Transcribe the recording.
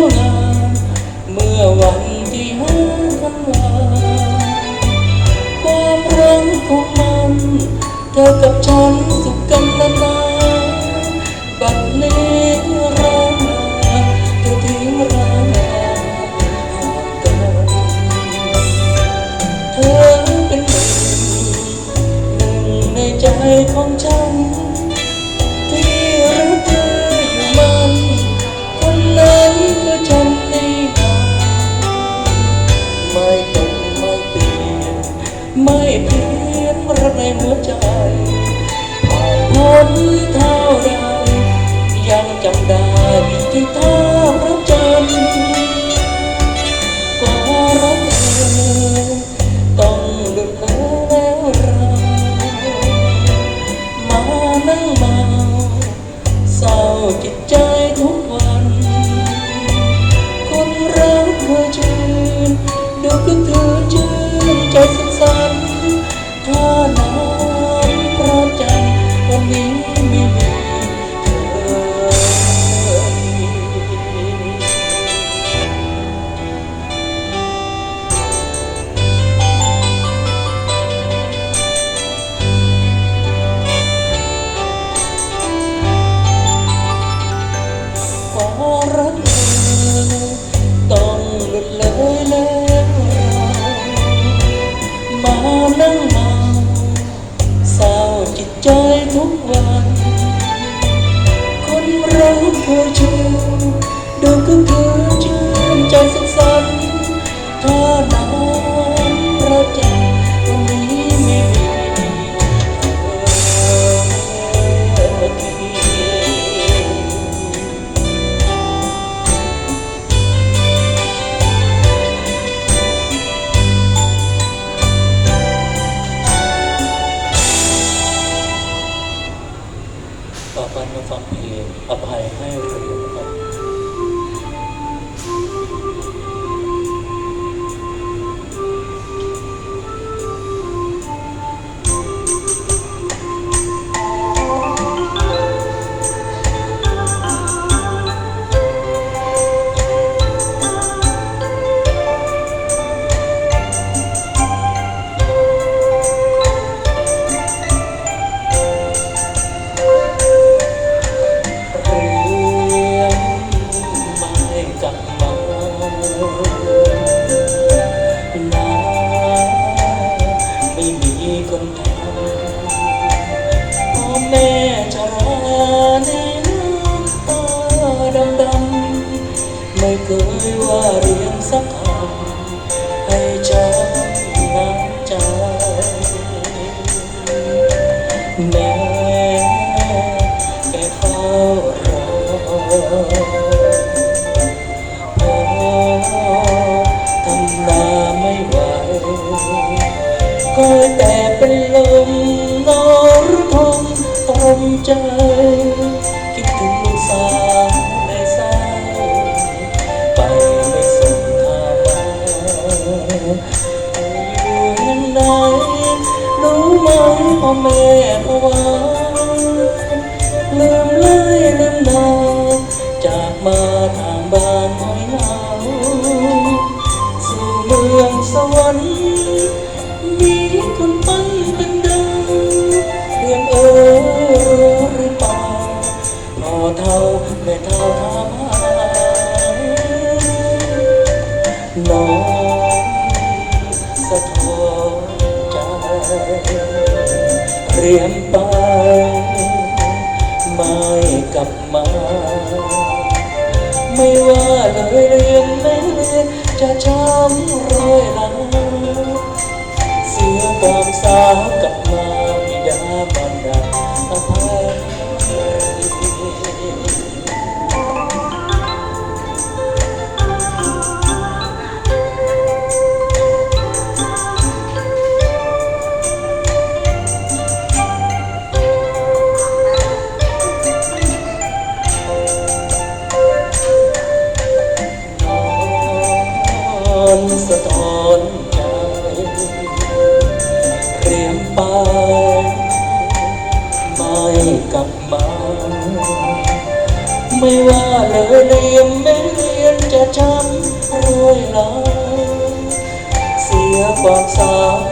วงาเมื่อวันที่ห้าธันวาความรักของมัน เธอกับฉันสุขกันนานบัดนี้เรามาเธอทิ้งเราห่างกันเธอเป็นหนึ่งหนึ่งในใจของฉัน เศร้าจิต รัก ต่อไปมาฟังเพลงอภัยให้เรีย สักคำให้ช้ำน้ำใจแม่แค่เฝ้ารอพอทำนาไม่ไหวก็แต่เป็นลมนอนทมตรมใจ รู้ไหมพ่อแม่ภาวะลืมเลยลืมนาจากมาทางบ้านหอยหนาวสู่เมืองสวรรค์มีคนปั้นเป็นดาวเรียนเออรู้หรือเปล่าพ่อเท่าแม่เท่าถามหาน้อง เรียนไป น้อง เสียความสาวกับ